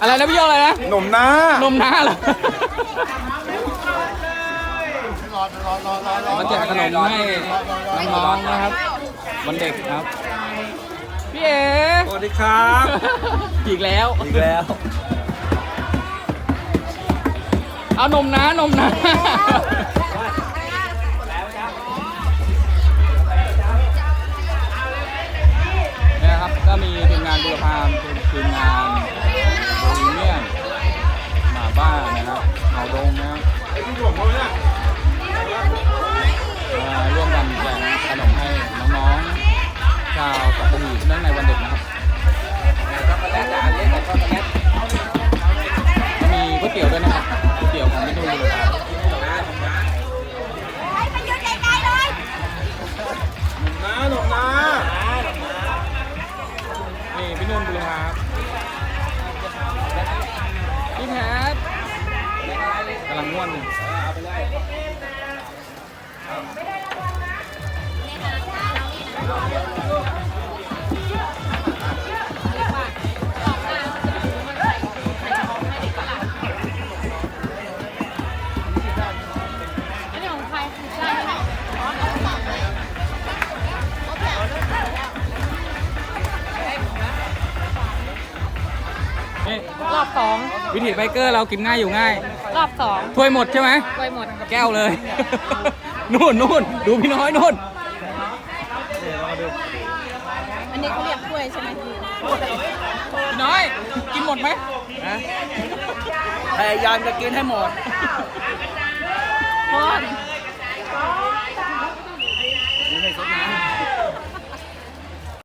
อะไรนะพี่โยอะไรนะหนุ่มนะนมน้าเหรอมาแจกขนมให้น้องๆนะครับวันเด็กครับพี่เอ๋สวัสดีครับอีกแล้วอีกแล้ว เอานมน้านมน้าเนี่ยครับก็มีทีมงานบุรพามทีมงาน ร่วมกันแจกขนมให้น้องๆ ชาวสัตหีบเนื่องในวันเด็กนะครับก็มีก๋วยเตี๋ยวด้วยนะครับก๋วยเตี๋ยวของพี่นุ่นบุรพามนะหนุ่มนะนี่พี่นุ่นบุรพาครับพี่แพท กำลังม่วนอยู่ นี่รอบสองวิถีไบเกอร์เรากินง่ายอยู่ง่าย รอบสองถ้วยหมดใช่ไหมไปหมดแก้วเลย นู่นนู่นดูพี่น้อยนู่น อันนี้เขาเรียกถ้วยใช่ไหมพี่น้อย กินหมดไหม พยายามจะกินให้หมด